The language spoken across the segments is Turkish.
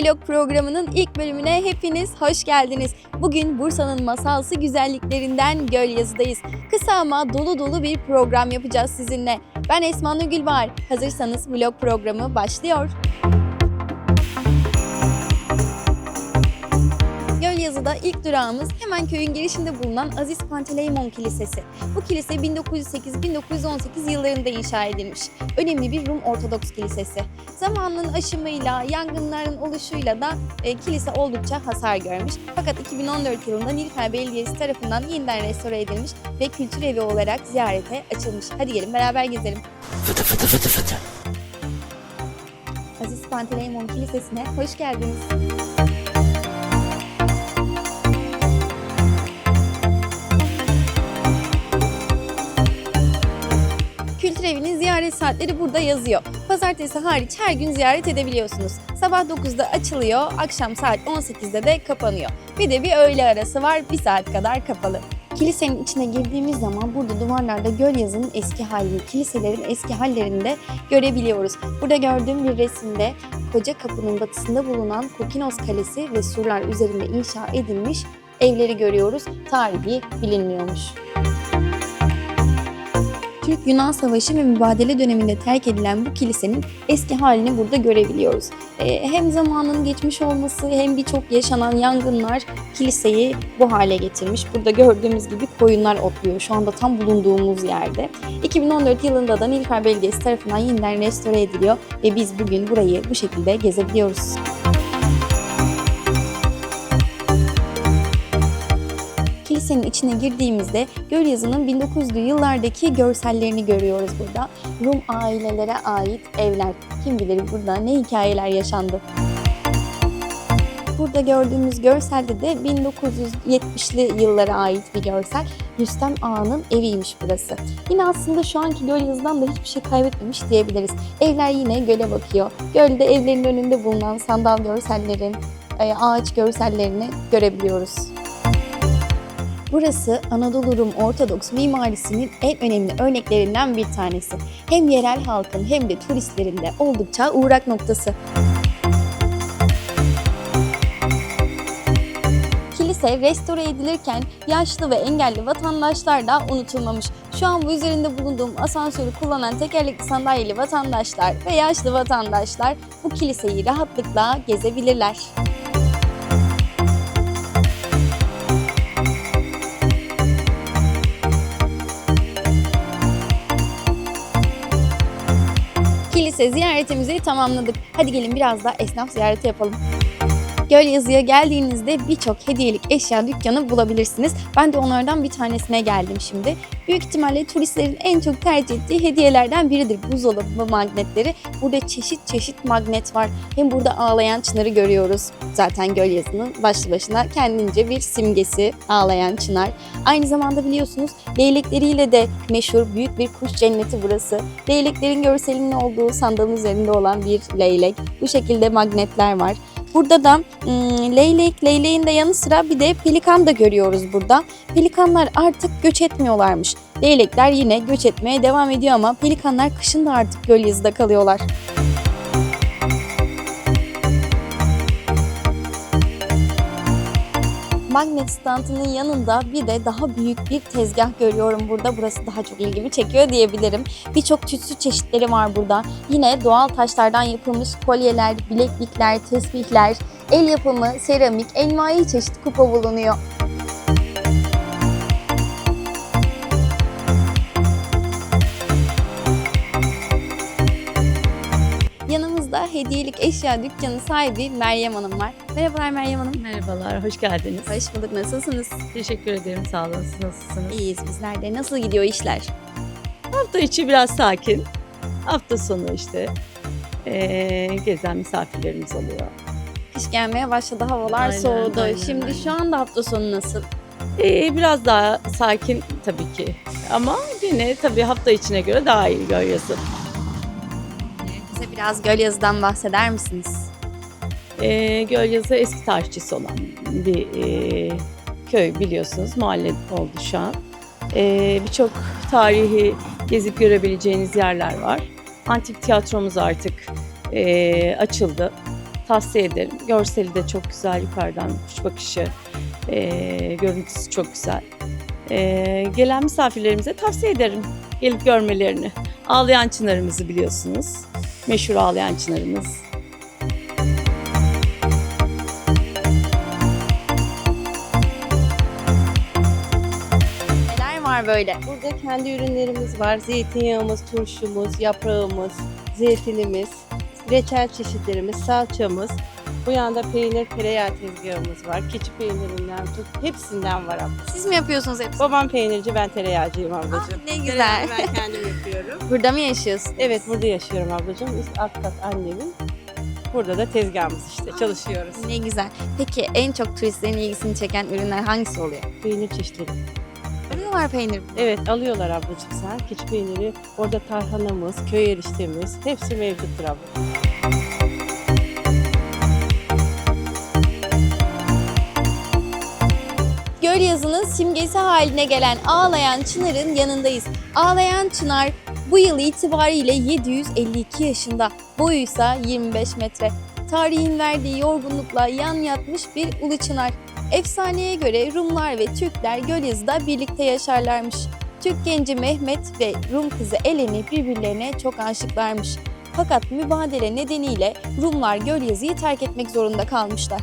Vlog programının ilk bölümüne hepiniz hoş geldiniz. Bugün Bursa'nın masalsı güzelliklerinden Gölyazı'dayız. Kısa ama dolu dolu bir program yapacağız sizinle. Ben Esma Nurgül var. Hazırsanız vlog programı başlıyor. Gölyazı'da ilk durağımız hemen köyün girişinde bulunan Aziz Panteleimon Kilisesi. Bu kilise 1908-1918 yıllarında inşa edilmiş. Önemli bir Rum Ortodoks kilisesi. Zamanın aşımıyla, yangınların oluşuyla da e, kilise oldukça hasar görmüş. Fakat 2014 yılında Nilüfer Belediyesi tarafından yeniden restore edilmiş ve kültür evi olarak ziyarete açılmış. Hadi gelin beraber gezelim. Fıtı fıtı fıtı fıtı. Aziz Panteleimon Kilisesi'ne hoş geldiniz. Kültür Evi'nin ziyaret saatleri burada yazıyor. Pazartesi hariç her gün ziyaret edebiliyorsunuz. Sabah 9'da açılıyor, akşam saat 18'de de kapanıyor. Bir de bir öğle arası var, bir saat kadar kapalı. Kilisenin içine girdiğimiz zaman burada duvarlarda Gölyazı'nın eski halini, kiliselerin eski hallerini de görebiliyoruz. Burada gördüğüm bir resimde koca kapının batısında bulunan Kokinos Kalesi ve surlar üzerinde inşa edilmiş evleri görüyoruz. Tarihi bilinmiyormuş. Türk-Yunan Savaşı ve mübadele döneminde terk edilen bu kilisenin eski halini burada görebiliyoruz. Ee, hem zamanın geçmiş olması hem birçok yaşanan yangınlar kiliseyi bu hale getirmiş. Burada gördüğümüz gibi koyunlar otluyor şu anda tam bulunduğumuz yerde. 2014 yılında da Nilüfer Belediyesi tarafından yeniden restore ediliyor ve biz bugün burayı bu şekilde gezebiliyoruz. Kilisenin içine girdiğimizde Gölyazı'nın 1900'lü yıllardaki görsellerini görüyoruz burada. Rum ailelere ait evler. Kim bilir burada ne hikayeler yaşandı. Burada gördüğümüz görselde de 1970'li yıllara ait bir görsel. Rüstem Ağa'nın eviymiş burası. Yine aslında şu anki Gölyazı'dan da hiçbir şey kaybetmemiş diyebiliriz. Evler yine göle bakıyor. Gölde evlerin önünde bulunan sandal görsellerin, e, ağaç görsellerini görebiliyoruz. Burası Anadolu Rum Ortodoks mimarisinin en önemli örneklerinden bir tanesi. Hem yerel halkın hem de turistlerin de oldukça uğrak noktası. Kilise restore edilirken yaşlı ve engelli vatandaşlar da unutulmamış. Şu an bu üzerinde bulunduğum asansörü kullanan tekerlekli sandalyeli vatandaşlar ve yaşlı vatandaşlar bu kiliseyi rahatlıkla gezebilirler. Kilise ziyaretimizi tamamladık. Hadi gelin biraz da esnaf ziyareti yapalım. Gölyazı'ya geldiğinizde birçok hediyelik eşya dükkanı bulabilirsiniz. Ben de onlardan bir tanesine geldim şimdi. Büyük ihtimalle turistlerin en çok tercih ettiği hediyelerden biridir buzdolabı magnetleri. Burada çeşit çeşit magnet var. Hem burada ağlayan çınarı görüyoruz. Zaten Gölyazı'nın başlı başına kendince bir simgesi ağlayan çınar. Aynı zamanda biliyorsunuz leylekleriyle de meşhur büyük bir kuş cenneti burası. Leyleklerin görselinin olduğu sandalın üzerinde olan bir leylek. Bu şekilde magnetler var. Burada da hmm, leylek, leyleğin de yanı sıra bir de pelikan da görüyoruz burada. Pelikanlar artık göç etmiyorlarmış. Leylekler yine göç etmeye devam ediyor ama pelikanlar kışın da artık Gölyazı'da kalıyorlar. Magnet standının yanında bir de daha büyük bir tezgah görüyorum burada. Burası daha çok ilgimi çekiyor diyebilirim. Birçok tütsü çeşitleri var burada. Yine doğal taşlardan yapılmış kolyeler, bileklikler, tesbihler, el yapımı, seramik, envai çeşit kupa bulunuyor. Hediyelik eşya dükkanı sahibi Meryem Hanım var. Merhabalar Meryem Hanım. Merhabalar, hoş geldiniz. Hoş bulduk. Nasılsınız? Teşekkür ederim, sağ olun. Siz nasılsınız? İyiyiz bizler de. Nasıl gidiyor işler? Hafta içi biraz sakin. Hafta sonu işte eee, gezen misafirlerimiz oluyor. Kış gelmeye başladı. Havalar Aynen, soğudu. aynen, Şimdi aynen. şu anda hafta sonu nasıl? Eee, biraz daha sakin tabii ki. Ama yine tabii hafta içine göre daha iyi görüyorsun. Bize biraz Gölyazı'dan bahseder misiniz? Eee Gölyazı eski tarihçisi olan bir eee, köy biliyorsunuz. Mahalle oldu şu an. Eee, Birçok tarihi gezip görebileceğiniz yerler var. Antik tiyatromuz artık eee, açıldı. Tavsiye ederim. Görseli de çok güzel yukarıdan kuş bakışı. eee, görüntüsü çok güzel. Eee, gelen misafirlerimize tavsiye ederim gelip görmelerini. Ağlayan Çınar'ımızı biliyorsunuz. Meşhur Ağlayan Çınar'ımız. Neler var böyle? Burada kendi ürünlerimiz var. Zeytinyağımız, turşumuz, yaprağımız, zeytinimiz, reçel çeşitlerimiz, salçamız. Bu yanda peynir, tereyağı tezgahımız var. Keçi peynirinden tut, hepsinden var abla. Siz mi yapıyorsunuz hepsini? Babam peynirci, ben tereyağcıyım Ah, ablacığım. ne güzel. Ben kendim yapıyorum. Burada mı yaşıyorsun? Evet, burada yaşıyorum ablacığım. Üst alt kat annemin. Burada da tezgahımız işte, çalışıyoruz. Ne güzel. Peki en çok turistlerin ilgisini çeken ürünler hangisi oluyor? Peynir çeşitleri. Arıyorlar peynir. Evet, alıyorlar ablacığım sen. Keçi peyniri, orada tarhanamız, köy eriştemiz, hepsi mevcuttur abla. Gölyazı'nın simgesi haline gelen Ağlayan Çınar'ın yanındayız. Ağlayan Çınar bu yıl itibariyle 752 yaşında, boyu ise 25 metre. Tarihin verdiği yorgunlukla yan yatmış bir ulu çınar. Efsaneye göre Rumlar ve Türkler Gölyazı'da birlikte yaşarlarmış. Türk genci Mehmet ve Rum kızı Eleni birbirlerine çok aşıklarmış. Fakat mübadele nedeniyle Rumlar Gölyazı'yı terk etmek zorunda kalmışlar.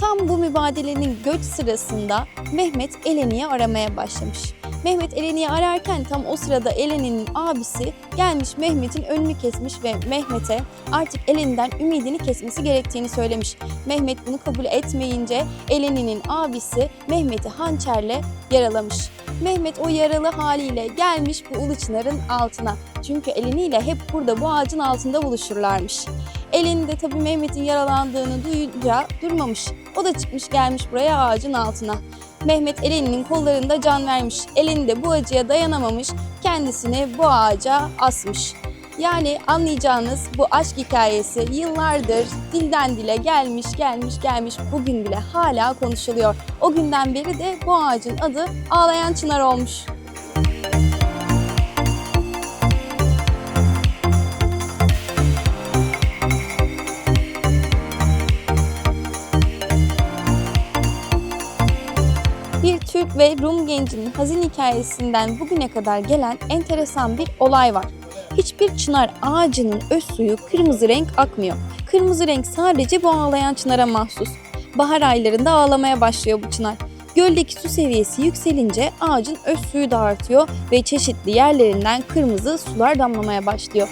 Tam bu mübadelenin göç sırasında Mehmet Eleni'yi aramaya başlamış. Mehmet Eleni'yi ararken tam o sırada Eleni'nin abisi gelmiş Mehmet'in önünü kesmiş ve Mehmet'e artık Eleni'den ümidini kesmesi gerektiğini söylemiş. Mehmet bunu kabul etmeyince Eleni'nin abisi Mehmet'i hançerle yaralamış. Mehmet o yaralı haliyle gelmiş bu Ulu Çınar'ın altına. Çünkü Eleni ile hep burada bu ağacın altında buluşurlarmış. Eleni de tabii Mehmet'in yaralandığını duyunca durmamış. O da çıkmış gelmiş buraya ağacın altına. Mehmet Eleni'nin kollarında can vermiş. Eleni de bu acıya dayanamamış, kendisini bu ağaca asmış. Yani anlayacağınız bu aşk hikayesi yıllardır dilden dile gelmiş, gelmiş, gelmiş. Bugün bile hala konuşuluyor. O günden beri de bu ağacın adı Ağlayan Çınar olmuş. Ve Rum gencinin hazin hikayesinden bugüne kadar gelen enteresan bir olay var. Hiçbir çınar ağacının öz suyu kırmızı renk akmıyor. Kırmızı renk sadece bu ağlayan çınara mahsus. Bahar aylarında ağlamaya başlıyor bu çınar. Göldeki su seviyesi yükselince ağacın öz suyu da artıyor ve çeşitli yerlerinden kırmızı sular damlamaya başlıyor.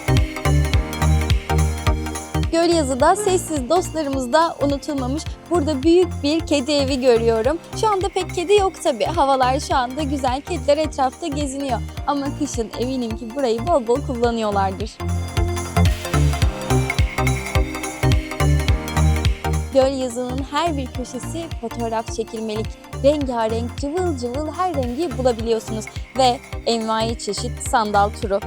Gölyazı'da sessiz dostlarımız da unutulmamış. Burada büyük bir kedi evi görüyorum. Şu anda pek kedi yok tabii. Havalar şu anda güzel. Kediler etrafta geziniyor. Ama kışın eminim ki burayı bol bol kullanıyorlardır. Gölyazı'nın her bir köşesi fotoğraf çekilmelik. Rengarenk, cıvıl cıvıl her rengi bulabiliyorsunuz. Ve envai çeşit sandal turu.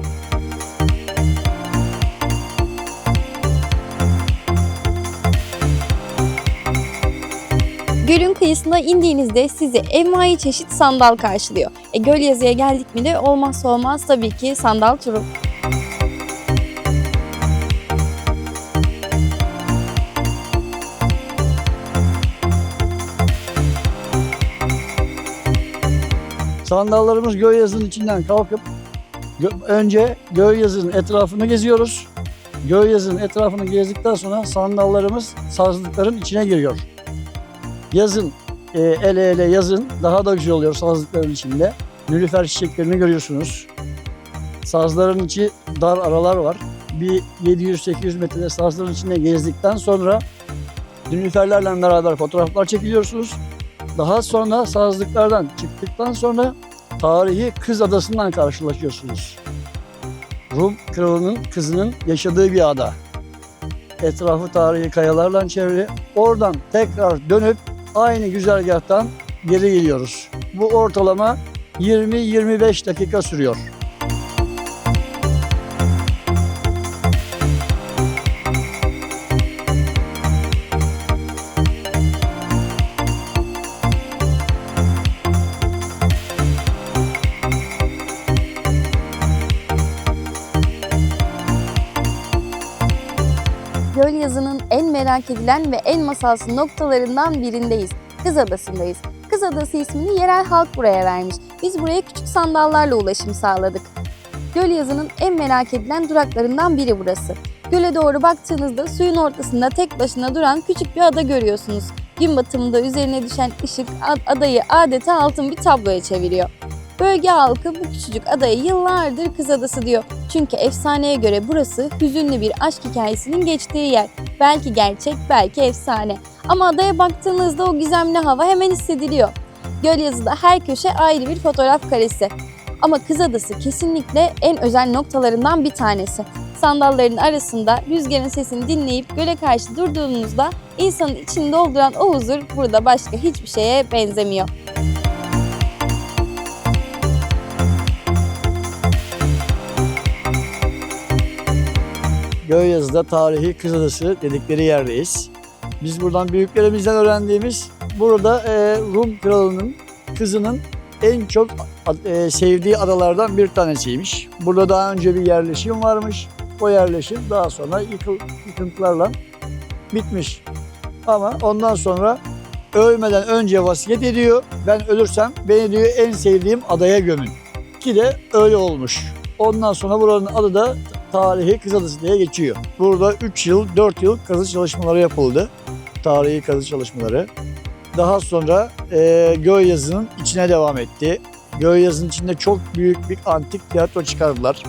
Gölün kıyısına indiğinizde sizi envai çeşit sandal karşılıyor. E, Gölyazı'ya geldik mi de olmazsa olmaz tabii ki sandal turu. Sandallarımız Gölyazı'nın içinden kalkıp gö- önce Gölyazı'nın etrafını geziyoruz. Gölyazı'nın etrafını gezdikten sonra sandallarımız sazlıkların içine giriyor. Yazın e, ele ele yazın daha da güzel oluyor sazlıkların içinde. Nülüfer çiçeklerini görüyorsunuz. Sazların içi dar aralar var. bir 700-800 metre sarsların içinde gezdikten sonra Nilüferlerle beraber fotoğraflar çekiliyorsunuz. Daha sonra sazlıklardan çıktıktan sonra tarihi Kız Adası'ndan karşılaşıyorsunuz. Rum kralının kızının yaşadığı bir ada. Etrafı tarihi kayalarla çevrili. Oradan tekrar dönüp aynı güzergahtan geri geliyoruz. Bu ortalama 20-25 dakika sürüyor. Gölyazı'nın en merak edilen ve en masalsı noktalarından birindeyiz. Kız Adası'ndayız. Kız Adası ismini yerel halk buraya vermiş. Biz buraya küçük sandallarla ulaşım sağladık. Gölyazı'nın en merak edilen duraklarından biri burası. Göle doğru baktığınızda suyun ortasında tek başına duran küçük bir ada görüyorsunuz. Gün batımında üzerine düşen ışık ad- adayı adeta altın bir tabloya çeviriyor. Bölge halkı bu küçücük adaya yıllardır Kız Adası diyor. Çünkü efsaneye göre burası hüzünlü bir aşk hikayesinin geçtiği yer. Belki gerçek, belki efsane. Ama adaya baktığınızda o gizemli hava hemen hissediliyor. Gölyazı'da her köşe ayrı bir fotoğraf karesi. Ama Kız Adası kesinlikle en özel noktalarından bir tanesi. Sandalların arasında rüzgarın sesini dinleyip göle karşı durduğunuzda insanın içini dolduran o huzur burada başka hiçbir şeye benzemiyor. Gölyazı'da tarihi Kız Adası dedikleri yerdeyiz. Biz buradan büyüklerimizden öğrendiğimiz burada e, Rum kralının kızının en çok e, sevdiği adalardan bir tanesiymiş. Burada daha önce bir yerleşim varmış. O yerleşim daha sonra yıkıl, yıkıntılarla bitmiş. Ama ondan sonra ölmeden önce vasiyet ediyor. Ben ölürsem beni diyor en sevdiğim adaya gömün. Ki de öyle olmuş. Ondan sonra buranın adı da tarihi Kız Adası diye geçiyor. Burada 3 yıl, 4 yıl kazı çalışmaları yapıldı. Tarihi kazı çalışmaları. Daha sonra e, Gölyazı'nın içine devam etti. Gölyazı'nın içinde çok büyük bir antik tiyatro çıkardılar.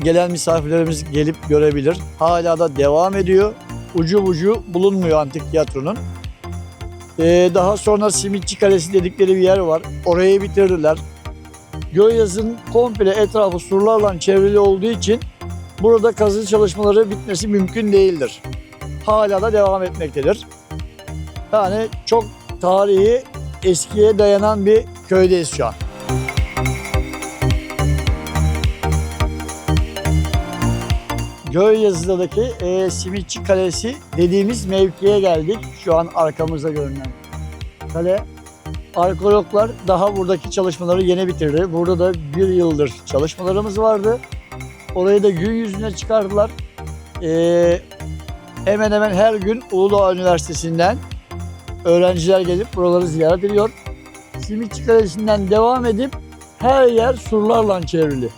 Gelen misafirlerimiz gelip görebilir. Hala da devam ediyor. Ucu bucu bulunmuyor antik tiyatronun. E, daha sonra Simitçi Kalesi dedikleri bir yer var. Orayı bitirdiler. Gölyazı'nın komple etrafı surlarla çevrili olduğu için burada kazı çalışmaları bitmesi mümkün değildir. Hala da devam etmektedir. Yani çok tarihi eskiye dayanan bir köydeyiz şu an. Gölyazı'daki e, Simitçi Kalesi dediğimiz mevkiye geldik. Şu an arkamızda görünen kale. Arkeologlar daha buradaki çalışmaları yeni bitirdi. Burada da bir yıldır çalışmalarımız vardı. Orayı da gün yüzüne çıkardılar. Ee, hemen hemen her gün Uludağ Üniversitesi'nden öğrenciler gelip buraları ziyaret ediyor. Simitçi Kalesi'nden devam edip her yer surlarla çevrili.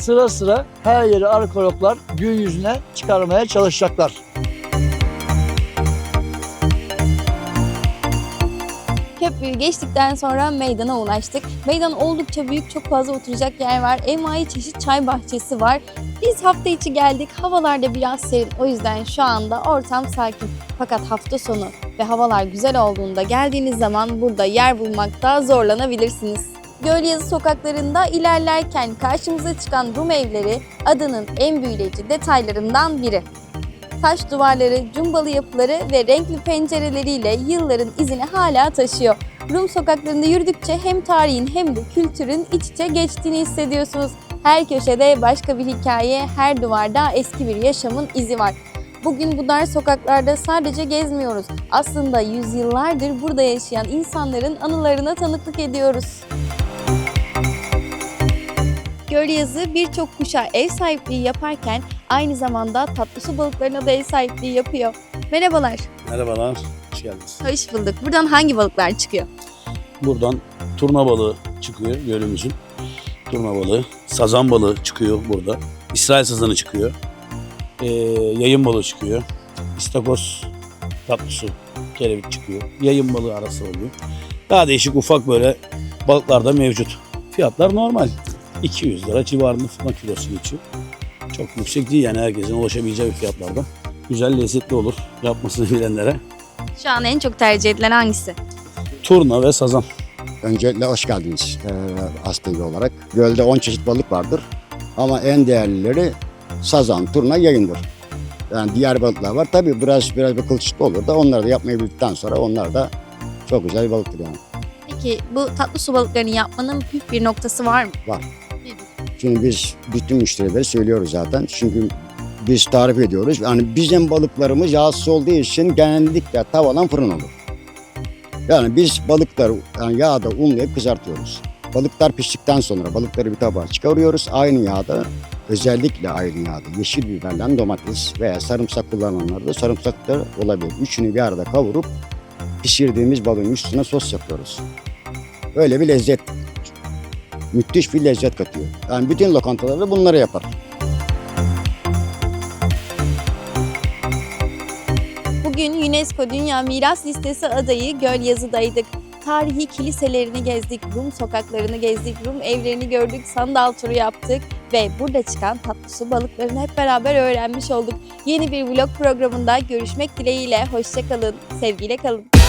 Sıra sıra her yeri arkeologlar gün yüzüne çıkarmaya çalışacaklar. Köprüyü geçtikten sonra meydana ulaştık. Meydan oldukça büyük, çok fazla oturacak yer var. Envai çeşit çay bahçesi var. Biz hafta içi geldik. Havalar da biraz serin. O yüzden şu anda ortam sakin. Fakat hafta sonu ve havalar güzel olduğunda geldiğiniz zaman burada yer bulmakta zorlanabilirsiniz. Gölyazı sokaklarında ilerlerken karşımıza çıkan Rum evleri adanın en büyüleyici detaylarından biri. Taş duvarları, cumbalı yapıları ve renkli pencereleriyle yılların izini hala taşıyor. Rum sokaklarında yürüdükçe hem tarihin hem de kültürün iç içe geçtiğini hissediyorsunuz. Her köşede başka bir hikaye, her duvarda eski bir yaşamın izi var. Bugün bu dar sokaklarda sadece gezmiyoruz. Aslında yüzyıllardır burada yaşayan insanların anılarına tanıklık ediyoruz. Gölyazı birçok kuşa ev sahipliği yaparken aynı zamanda tatlı su balıklarına da ev sahipliği yapıyor. Merhabalar, Merhabalar, hoş geldiniz. hoş bulduk. Buradan hangi balıklar çıkıyor? Buradan turna balığı çıkıyor gölümüzün. Turna balığı, sazan balığı çıkıyor burada. İsrail sazanı çıkıyor. Ee, yayın balığı çıkıyor. İstakoz tatlısu, kelebek çıkıyor. Yayın balığı arası oluyor. Daha değişik ufak böyle balıklar da mevcut. Fiyatlar normal. 200 lira civarında falan kilosu geçiyor. Çok yüksek değil yani herkesin ulaşabileceği bir fiyatlarda. Güzel, lezzetli olur yapmasını bilenlere. Şu an en çok tercih edilen hangisi? Turna ve sazan. Öncelikle hoş geldiniz e, Aslı olarak. Gölde 10 çeşit balık vardır. Ama en değerlileri sazan, turna, yayındır. Yani diğer balıklar var. Tabii biraz biraz bir kılçıklı olur da onları da yapmayı bildikten sonra onlar da çok güzel bir balıktır yani. Peki bu tatlı su balıklarını yapmanın püf bir noktası var mı? Var. Şimdi biz bütün müşterilere söylüyoruz zaten. Çünkü biz tarif ediyoruz. Yani bizim balıklarımız yağsız olduğu için genellikle tavadan fırın olur. Yani biz balıkları yani yağda unlayıp kızartıyoruz. Balıklar piştikten sonra balıkları bir tabağa çıkarıyoruz. Aynı yağda özellikle aynı yağda yeşil biberle domates veya sarımsak kullananlar da sarımsak da olabilir. Üçünü bir arada kavurup pişirdiğimiz balığın üstüne sos yapıyoruz. Öyle bir lezzet müthiş bir lezzet katıyor. Yani bütün lokantalarda bunları yapar. Bugün UNESCO Dünya Miras Listesi adayı Gölyazı'daydık. Tarihi kiliselerini gezdik, Rum sokaklarını gezdik, Rum evlerini gördük, sandal turu yaptık ve burada çıkan tatlı su balıklarını hep beraber öğrenmiş olduk. Yeni bir vlog programında görüşmek dileğiyle, hoşçakalın, sevgiyle kalın.